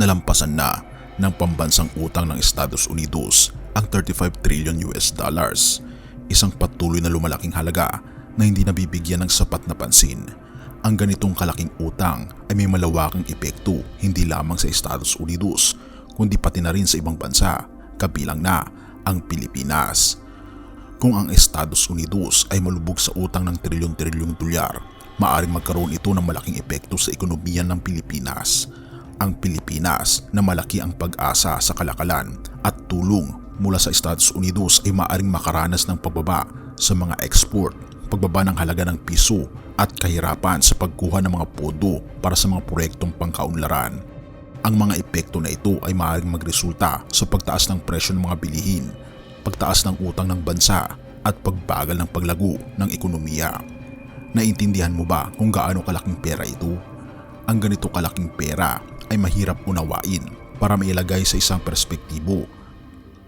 nalampasan na ng pambansang utang ng Estados Unidos ang 35 trillion US dollars. Isang patuloy na lumalaking halaga na hindi nabibigyan ng sapat na pansin. Ang ganitong kalaking utang ay may malawakang epekto hindi lamang sa Estados Unidos kundi pati na rin sa ibang bansa kabilang na ang Pilipinas. Kung ang Estados Unidos ay malubog sa utang ng trilyon-trilyong dolyar, maaring magkaroon ito ng malaking epekto sa ekonomiya ng Pilipinas. Ang Pilipinas na malaki ang pag-asa sa kalakalan at tulong mula sa Estados Unidos ay maaring makaranas ng pagbaba sa mga export, pagbaba ng halaga ng piso at kahirapan sa pagkuha ng mga podo para sa mga proyektong pangkaunlaran. Ang mga epekto na ito ay maaaring magresulta sa pagtaas ng presyo ng mga bilihin, pagtaas ng utang ng bansa at pagbagal ng paglago ng ekonomiya. Naintindihan mo ba kung gaano kalaking pera ito? Ang ganito kalaking pera ay mahirap unawain para mailagay sa isang perspektibo.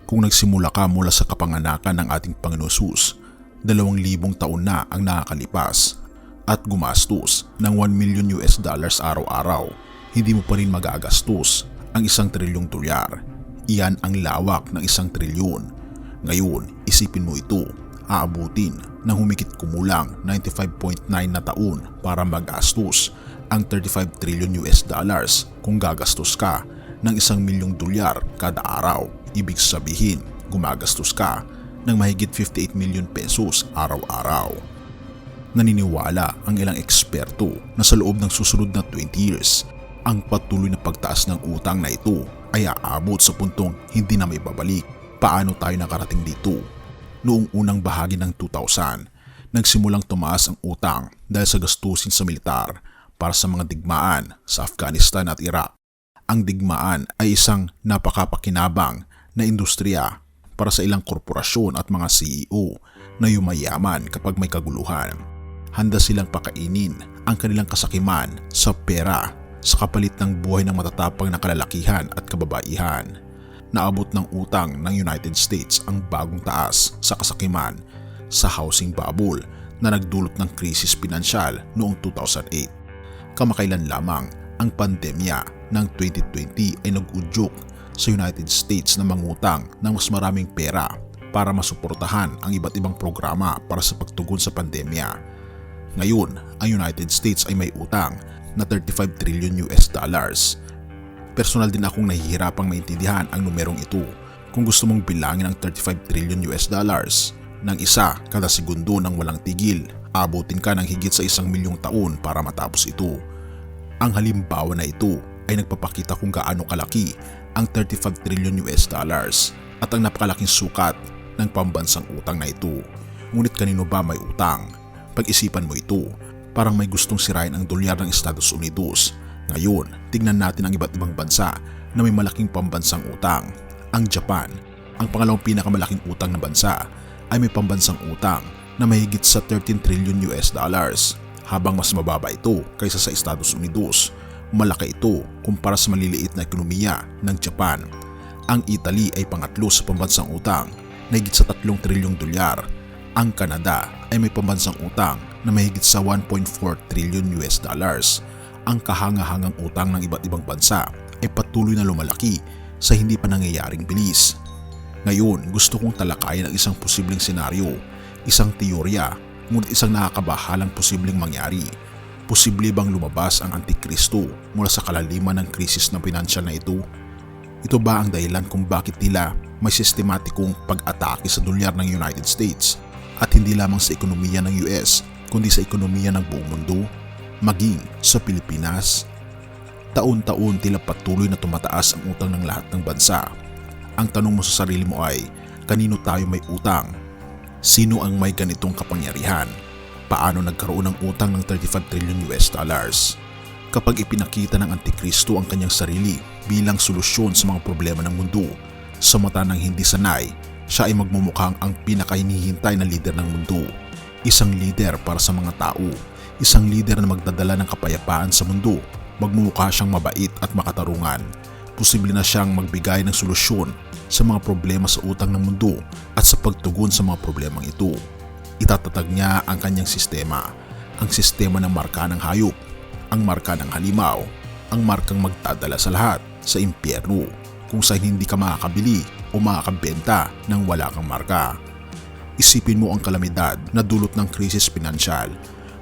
Kung nagsimula ka mula sa kapanganakan ng ating Panginoon dalawang libong taon na ang nakakalipas at gumastos ng 1 million US dollars araw-araw hindi mo pa rin magagastos ang isang trilyong dolyar. Iyan ang lawak ng isang trilyon. Ngayon, isipin mo ito, aabutin ng humikit kumulang 95.9 na taon para magastos ang 35 trillion US dollars kung gagastos ka ng isang milyong dolyar kada araw. Ibig sabihin, gumagastos ka ng mahigit 58 million pesos araw-araw. Naniniwala ang ilang eksperto na sa loob ng susunod na 20 years ang patuloy na pagtaas ng utang na ito ay aabot sa puntong hindi na may babalik. Paano tayo nakarating dito? Noong unang bahagi ng 2000, nagsimulang tumaas ang utang dahil sa gastusin sa militar para sa mga digmaan sa Afghanistan at Iraq. Ang digmaan ay isang napakapakinabang na industriya para sa ilang korporasyon at mga CEO na yumayaman kapag may kaguluhan. Handa silang pakainin ang kanilang kasakiman sa pera sa kapalit ng buhay ng matatapang na kalalakihan at kababaihan. Naabot ng utang ng United States ang bagong taas sa kasakiman sa housing bubble na nagdulot ng krisis pinansyal noong 2008. Kamakailan lamang ang pandemya ng 2020 ay nag-udyok sa United States na mangutang ng mas maraming pera para masuportahan ang iba't ibang programa para sa pagtugon sa pandemya. Ngayon, ang United States ay may utang na 35 trillion US dollars. Personal din akong nahihirapang maintindihan ang numerong ito kung gusto mong bilangin ang 35 trillion US dollars ng isa kada segundo ng walang tigil, abutin ka ng higit sa isang milyong taon para matapos ito. Ang halimbawa na ito ay nagpapakita kung gaano kalaki ang 35 trillion US dollars at ang napakalaking sukat ng pambansang utang na ito. Ngunit kanino ba may utang? Pag-isipan mo ito parang may gustong sirain ang dolyar ng Estados Unidos. Ngayon, tingnan natin ang iba't ibang bansa na may malaking pambansang utang. Ang Japan, ang pangalawang pinakamalaking utang na bansa, ay may pambansang utang na mahigit sa 13 trillion US dollars. Habang mas mababa ito kaysa sa Estados Unidos, malaki ito kumpara sa maliliit na ekonomiya ng Japan. Ang Italy ay pangatlo sa pambansang utang na higit sa 3 trilyong dolyar. Ang Canada ay may pambansang utang na mahigit sa 1.4 trillion US dollars. Ang kahangahangang utang ng iba't ibang bansa ay patuloy na lumalaki sa hindi pa nangyayaring bilis. Ngayon, gusto kong talakayin ang isang posibleng senaryo, isang teorya, ngunit isang nakakabahalang posibleng mangyari. Posible bang lumabas ang Antikristo mula sa kalaliman ng krisis ng pinansyal na ito? Ito ba ang dahilan kung bakit nila may sistematikong pag-atake sa dolyar ng United States at hindi lamang sa ekonomiya ng US kundi sa ekonomiya ng buong mundo, maging sa Pilipinas. Taon-taon tila patuloy na tumataas ang utang ng lahat ng bansa. Ang tanong mo sa sarili mo ay, kanino tayo may utang? Sino ang may ganitong kapangyarihan? Paano nagkaroon ng utang ng 35 trillion US dollars? Kapag ipinakita ng Antikristo ang kanyang sarili bilang solusyon sa mga problema ng mundo, sa mata ng hindi sanay, siya ay magmumukhang ang pinakahinihintay na lider ng mundo Isang leader para sa mga tao, isang leader na magdadala ng kapayapaan sa mundo, magmumukha siyang mabait at makatarungan. Posible na siyang magbigay ng solusyon sa mga problema sa utang ng mundo at sa pagtugon sa mga problemang ito. Itatatag niya ang kanyang sistema, ang sistema ng marka ng hayop, ang marka ng halimaw, ang markang magdadala sa lahat, sa impyerno kung saan hindi ka makakabili o makakabenta ng wala kang marka. Isipin mo ang kalamidad na dulot ng krisis pinansyal.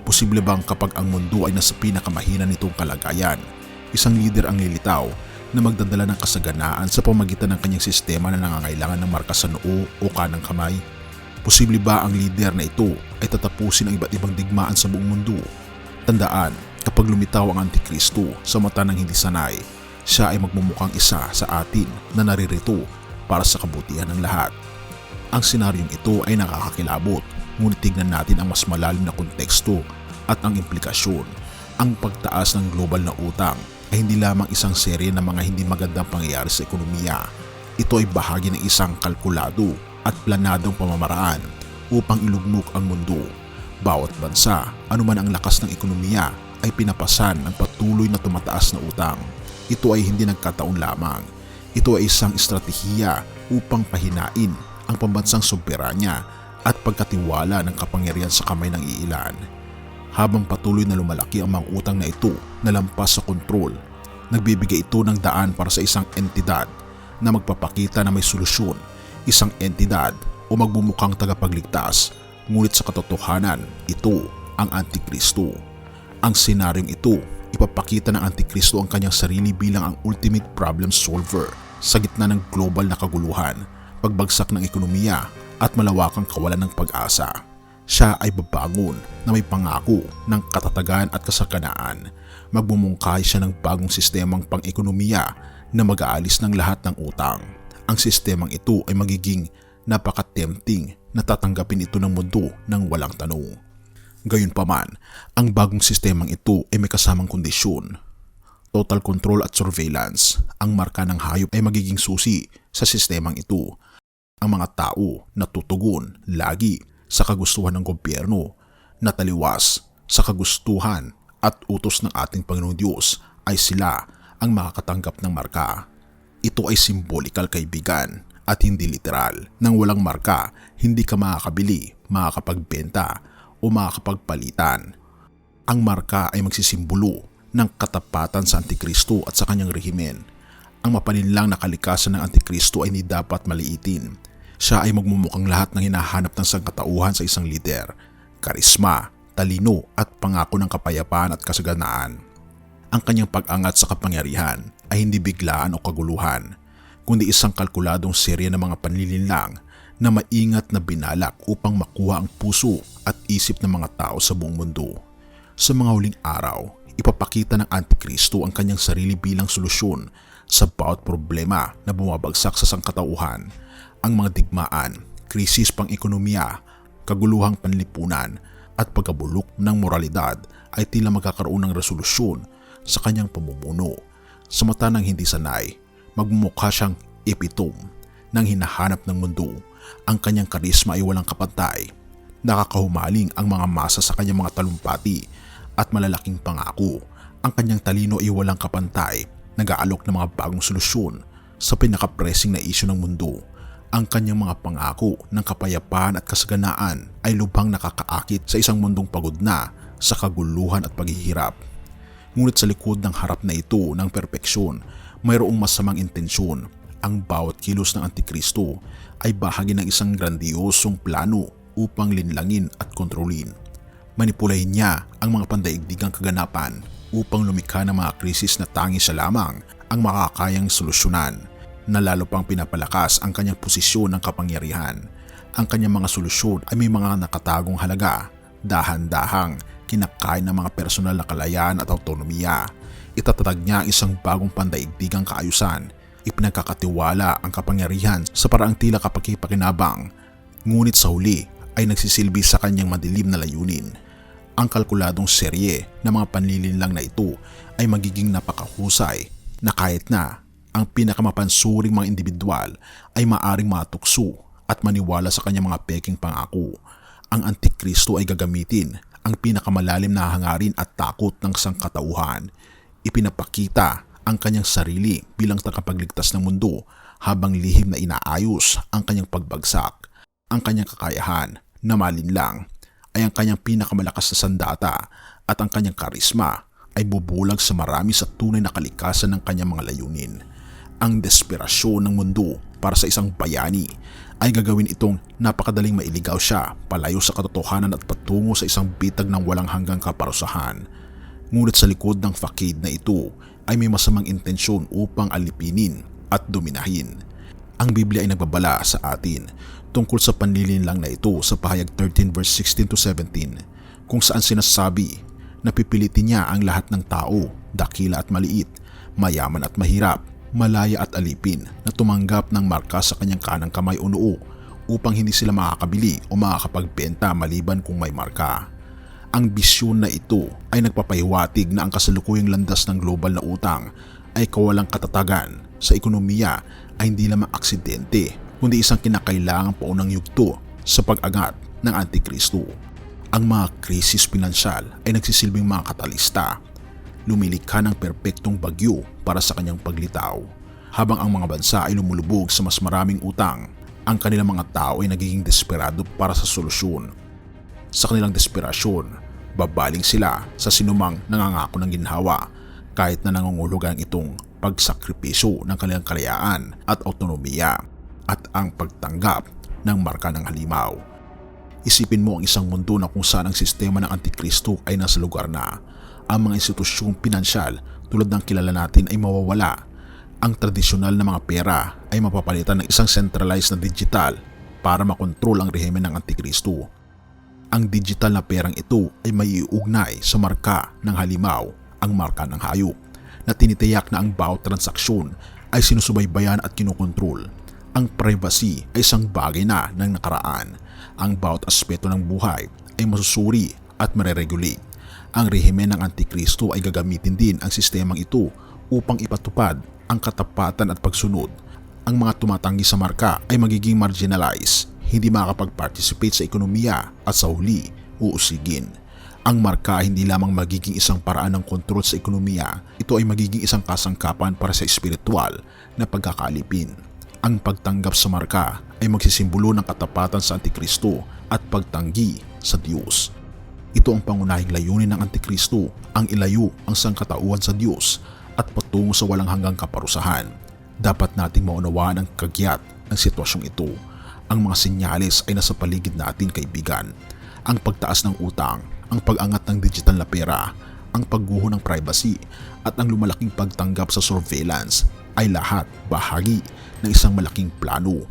Posible bang kapag ang mundo ay nasa pinakamahina nitong kalagayan, isang leader ang lilitaw na magdadala ng kasaganaan sa pamagitan ng kanyang sistema na nangangailangan ng marka sa noo o kanang kamay? Posible ba ang leader na ito ay tatapusin ang iba't ibang digmaan sa buong mundo? Tandaan, kapag lumitaw ang Antikristo sa mata ng hindi sanay, siya ay magmumukhang isa sa atin na naririto para sa kabutihan ng lahat. Ang senaryong ito ay nakakakilabot, ngunit tignan natin ang mas malalim na konteksto at ang implikasyon. Ang pagtaas ng global na utang ay hindi lamang isang serye ng mga hindi magandang pangyayari sa ekonomiya. Ito ay bahagi ng isang kalkulado at planadong pamamaraan upang ilugmok ang mundo. Bawat bansa, anuman ang lakas ng ekonomiya, ay pinapasan ng patuloy na tumataas na utang. Ito ay hindi nagkataon lamang. Ito ay isang estratehiya upang pahinain ang pambansang soberanya at pagkatiwala ng kapangyarihan sa kamay ng iilan. Habang patuloy na lumalaki ang mga utang na ito na lampas sa kontrol, nagbibigay ito ng daan para sa isang entidad na magpapakita na may solusyon, isang entidad o magbumukhang tagapagligtas, ngunit sa katotohanan, ito ang Antikristo. Ang senaryong ito, ipapakita ng Antikristo ang kanyang sarili bilang ang ultimate problem solver sa gitna ng global na kaguluhan, pagbagsak ng ekonomiya at malawakang kawalan ng pag-asa. Siya ay babangon na may pangako ng katatagan at kasaganaan. Magbumungkahi siya ng bagong sistemang pang-ekonomiya na mag-aalis ng lahat ng utang. Ang sistemang ito ay magiging napaka-tempting na tatanggapin ito ng mundo ng walang tanong. Gayunpaman, ang bagong sistemang ito ay may kasamang kondisyon. Total control at surveillance, ang marka ng hayop ay magiging susi sa sistemang ito. Ang mga tao na tutugon lagi sa kagustuhan ng gobyerno, na taliwas sa kagustuhan at utos ng ating Panginoong Diyos ay sila ang makakatanggap ng marka. Ito ay symbolikal kaibigan at hindi literal. Nang walang marka, hindi ka makakabili, makakapagbenta o makakapagpalitan. Ang marka ay magsisimbolo ng katapatan sa Antikristo at sa kanyang rehimen. Ang mapaninlang na kalikasan ng Antikristo ay hindi dapat maliitin. Siya ay magmumukhang lahat ng hinahanap ng sangkatauhan sa isang lider. Karisma, talino at pangako ng kapayapaan at kasaganaan. Ang kanyang pag-angat sa kapangyarihan ay hindi biglaan o kaguluhan, kundi isang kalkuladong serye ng mga panlilinlang na maingat na binalak upang makuha ang puso at isip ng mga tao sa buong mundo. Sa mga huling araw, ipapakita ng Antikristo ang kanyang sarili bilang solusyon sa bawat problema na bumabagsak sa sangkatauhan, ang mga digmaan, krisis pang ekonomiya, kaguluhang panlipunan at pagkabulok ng moralidad ay tila magkakaroon ng resolusyon sa kanyang pamumuno. Sa mata ng hindi sanay, magmumukha siyang epitome ng hinahanap ng mundo. Ang kanyang karisma ay walang kapantay. Nakakahumaling ang mga masa sa kanyang mga talumpati at malalaking pangako. Ang kanyang talino ay walang kapantay, nag-aalok ng mga bagong solusyon sa pinakapressing na isyu ng mundo. Ang kanyang mga pangako ng kapayapaan at kasaganaan ay lubhang nakakaakit sa isang mundong pagod na sa kaguluhan at paghihirap. Ngunit sa likod ng harap na ito ng perpeksyon, mayroong masamang intensyon. Ang bawat kilos ng Antikristo ay bahagi ng isang grandiosong plano upang linlangin at kontrolin. Manipulahin niya ang mga pandaigdigang kaganapan upang lumikha ng mga krisis na tangi siya lamang ang makakayang solusyonan na lalo pang pinapalakas ang kanyang posisyon ng kapangyarihan. Ang kanyang mga solusyon ay may mga nakatagong halaga, dahan-dahang kinakain ng mga personal na kalayaan at autonomiya. Itatatag niya ang isang bagong pandaigdigang kaayusan. Ipinagkakatiwala ang kapangyarihan sa paraang tila kapakipakinabang. Ngunit sa huli ay nagsisilbi sa kanyang madilim na layunin. Ang kalkuladong serye ng mga panlilinlang na ito ay magiging napakahusay na kahit na ang pinakamapansuring mga individual ay maaring matukso at maniwala sa kanyang mga peking pangako. Ang Antikristo ay gagamitin ang pinakamalalim na hangarin at takot ng sangkatauhan. Ipinapakita ang kanyang sarili bilang tagapagligtas ng mundo habang lihim na inaayos ang kanyang pagbagsak. Ang kanyang kakayahan na malinlang ay ang kanyang pinakamalakas na sandata at ang kanyang karisma ay bubulag sa marami sa tunay na kalikasan ng kanyang mga layunin. Ang desperasyon ng mundo para sa isang bayani ay gagawin itong napakadaling mailigaw siya palayo sa katotohanan at patungo sa isang bitag ng walang hanggang kaparusahan. Ngunit sa likod ng fakid na ito ay may masamang intensyon upang alipinin at dominahin. Ang Biblia ay nagbabala sa atin tungkol sa panlilin lang na ito sa pahayag 13 verse 16 to 17 kung saan sinasabi na pipilitin niya ang lahat ng tao, dakila at maliit, mayaman at mahirap, malaya at alipin na tumanggap ng marka sa kanyang kanang kamay o noo upang hindi sila makakabili o makakapagbenta maliban kung may marka. Ang bisyon na ito ay nagpapahiwatig na ang kasalukuyang landas ng global na utang ay kawalang katatagan sa ekonomiya ay hindi lamang aksidente kundi isang kinakailangang paunang yugto sa pag-angat ng Antikristo. Ang mga krisis pinansyal ay nagsisilbing mga katalista. Lumilikha ng perpektong bagyo para sa kanyang paglitaw. Habang ang mga bansa ay lumulubog sa mas maraming utang, ang kanilang mga tao ay nagiging desperado para sa solusyon. Sa kanilang desperasyon, babaling sila sa sinumang nangangako ng ginhawa kahit na nangungulugan itong pagsakripisyo ng kanilang kalayaan at autonomiya at ang pagtanggap ng marka ng halimaw. Isipin mo ang isang mundo na kung saan ang sistema ng Antikristo ay nasa lugar na. Ang mga institusyong pinansyal tulad ng kilala natin ay mawawala. Ang tradisyonal na mga pera ay mapapalitan ng isang centralized na digital para makontrol ang rehimen ng Antikristo. Ang digital na perang ito ay may iugnay sa marka ng halimaw, ang marka ng hayop, na tinitiyak na ang bawat transaksyon ay sinusubaybayan at kinokontrol ang privacy ay isang bagay na ng nakaraan. Ang bawat aspeto ng buhay ay masusuri at mareregulate. Ang rehimen ng Antikristo ay gagamitin din ang sistemang ito upang ipatupad ang katapatan at pagsunod. Ang mga tumatanggi sa marka ay magiging marginalized, hindi makakapag-participate sa ekonomiya at sa huli, uusigin. Ang marka hindi lamang magiging isang paraan ng kontrol sa ekonomiya, ito ay magiging isang kasangkapan para sa espiritual na pagkakalipin. Ang pagtanggap sa marka ay magsisimbolo ng katapatan sa Antikristo at pagtanggi sa Diyos. Ito ang pangunahing layunin ng Antikristo, ang ilayo ang sangkatauhan sa Diyos at patungo sa walang hanggang kaparusahan. Dapat nating maunawaan ang kagyat ng sitwasyong ito. Ang mga senyales ay nasa paligid natin kaibigan. Ang pagtaas ng utang, ang pag-angat ng digital na pera, ang pagguho ng privacy at ang lumalaking pagtanggap sa surveillance ay lahat bahagi ng isang malaking plano.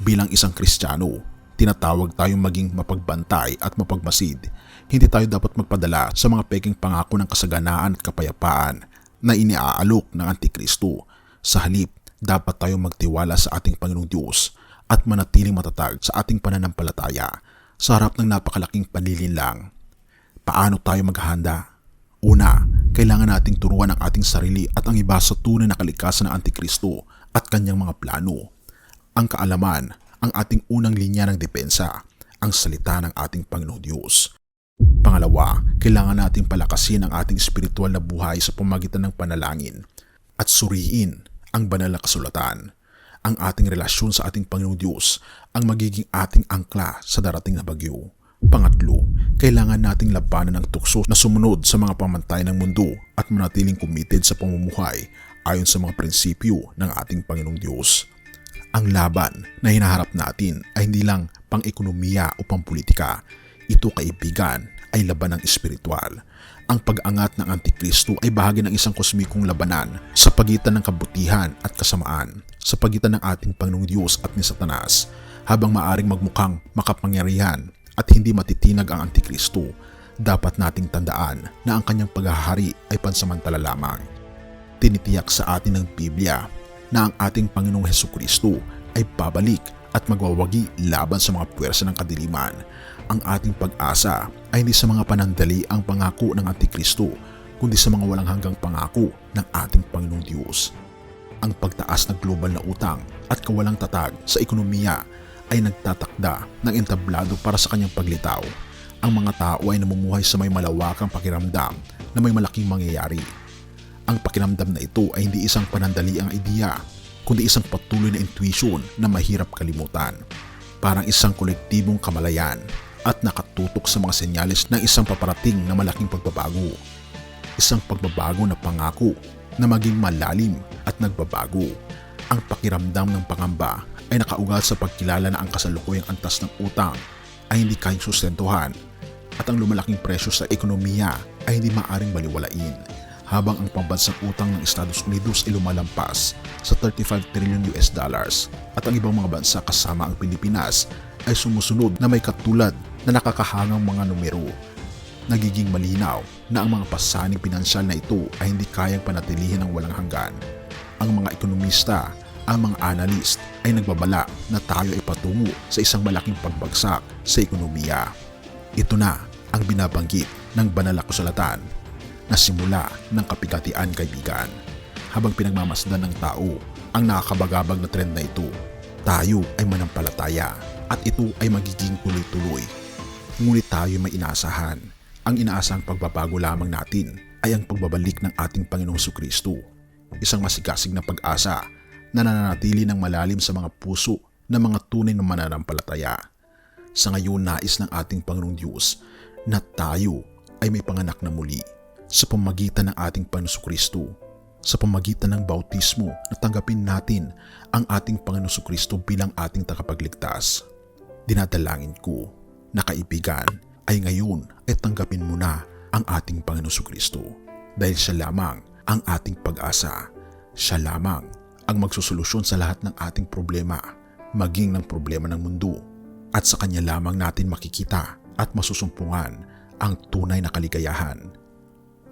Bilang isang Kristiyano, tinatawag tayong maging mapagbantay at mapagmasid. Hindi tayo dapat magpadala sa mga peking pangako ng kasaganaan at kapayapaan na iniaalok ng Antikristo. Sa halip, dapat tayong magtiwala sa ating Panginoong Diyos at manatiling matatag sa ating pananampalataya sa harap ng napakalaking panlilinlang. Paano tayo maghahanda? Una, kailangan nating turuan ang ating sarili at ang iba sa tunay na kalikasan ng Antikristo at kanyang mga plano. Ang kaalaman, ang ating unang linya ng depensa, ang salita ng ating Panginoong Diyos. Pangalawa, kailangan nating palakasin ang ating espiritual na buhay sa pamagitan ng panalangin at suriin ang banal na kasulatan. Ang ating relasyon sa ating Panginoong Diyos ang magiging ating angkla sa darating na bagyo. Pangatlo, kailangan nating labanan ang tukso na sumunod sa mga pamantay ng mundo at manatiling committed sa pamumuhay ayon sa mga prinsipyo ng ating Panginoong Diyos. Ang laban na hinaharap natin ay hindi lang pang-ekonomiya o pang-politika. Ito kaibigan ay laban ng espiritual. Ang pag-angat ng Antikristo ay bahagi ng isang kosmikong labanan sa pagitan ng kabutihan at kasamaan, sa pagitan ng ating Panginoong Diyos at ni Satanas, habang maaring magmukhang makapangyarihan at hindi matitinag ang Antikristo, dapat nating tandaan na ang kanyang paghahari ay pansamantala lamang. Tinitiyak sa atin ng Biblia na ang ating Panginoong Heso Kristo ay babalik at magwawagi laban sa mga puwersa ng kadiliman. Ang ating pag-asa ay hindi sa mga panandali ang pangako ng Antikristo, kundi sa mga walang hanggang pangako ng ating Panginoong Diyos. Ang pagtaas ng global na utang at kawalang tatag sa ekonomiya ay nagtatakda ng entablado para sa kanyang paglitaw. Ang mga tao ay namumuhay sa may malawakang pakiramdam na may malaking mangyayari. Ang pakiramdam na ito ay hindi isang panandaliang ideya, kundi isang patuloy na intuition na mahirap kalimutan. Parang isang kolektibong kamalayan at nakatutok sa mga senyales ng isang paparating na malaking pagbabago. Isang pagbabago na pangako na maging malalim at nagbabago. Ang pakiramdam ng pangamba ay nakaugat sa pagkilala na ang kasalukuyang antas ng utang ay hindi kayang sustentuhan at ang lumalaking presyo sa ekonomiya ay hindi maaring baliwalain habang ang pambansang utang ng Estados Unidos ay lumalampas sa 35 trillion US dollars at ang ibang mga bansa kasama ang Pilipinas ay sumusunod na may katulad na nakakahangang mga numero. Nagiging malinaw na ang mga pasaning pinansyal na ito ay hindi kayang panatilihin ng walang hanggan. Ang mga ekonomista, ang mga analyst ay nagbabala na tayo ay patungo sa isang malaking pagbagsak sa ekonomiya. Ito na ang binabanggit ng banal na na simula ng kapigatian kaibigan. Habang pinagmamasdan ng tao ang nakakabagabag na trend na ito, tayo ay manampalataya at ito ay magiging tuloy-tuloy. Ngunit tayo may inaasahan. Ang inaasahang pagbabago lamang natin ay ang pagbabalik ng ating Panginoong Kristo. Isang masigasig na pag-asa na nananatili ng malalim sa mga puso ng mga tunay na mananampalataya. Sa ngayon nais ng ating Panginoong Diyos na tayo ay may panganak na muli sa pamagitan ng ating Panginoong Kristo. Sa pamagitan ng bautismo na tanggapin natin ang ating Panginoong Kristo bilang ating tagapagligtas. Dinadalangin ko na kaibigan ay ngayon ay tanggapin mo na ang ating Panginoong Kristo dahil siya lamang ang ating pag-asa. Siya lamang ang magsusolusyon sa lahat ng ating problema, maging ng problema ng mundo. At sa Kanya lamang natin makikita at masusumpungan ang tunay na kaligayahan.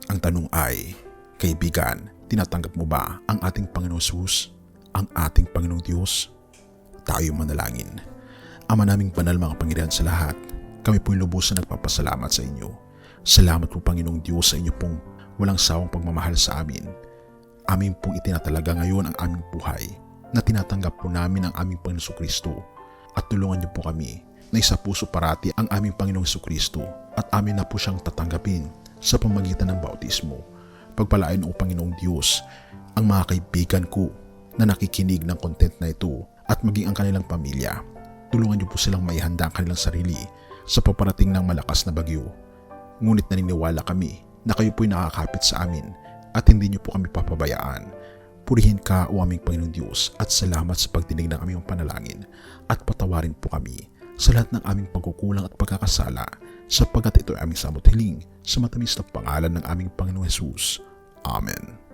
Ang tanong ay, kaibigan, tinatanggap mo ba ang ating Panginoong Jesus, ang ating Panginoong Diyos? Tayo manalangin. Ama naming banal mga Panginoon sa lahat, kami po'y lubusan nagpapasalamat sa inyo. Salamat po Panginoong Diyos sa inyo pong walang sawang pagmamahal sa amin. Amin pong itinatalaga ngayon ang aming buhay na tinatanggap po namin ang aming Panginoong Kristo at tulungan niyo po kami na isa puso parati ang aming Panginoong Kristo at amin na po siyang tatanggapin sa pamagitan ng bautismo. Pagpalain o Panginoong Diyos ang mga kaibigan ko na nakikinig ng content na ito at maging ang kanilang pamilya. Tulungan niyo po silang maihanda ang kanilang sarili sa paparating ng malakas na bagyo. Ngunit naniniwala kami na kayo po'y nakakapit sa amin at hindi niyo po kami papabayaan. Purihin ka o aming Panginoong Diyos at salamat sa pagdinig ng aming panalangin at patawarin po kami sa lahat ng aming pagkukulang at pagkakasala sapagkat ito ay aming samot hiling sa matamis na pangalan ng aming Panginoong Jesus. Amen.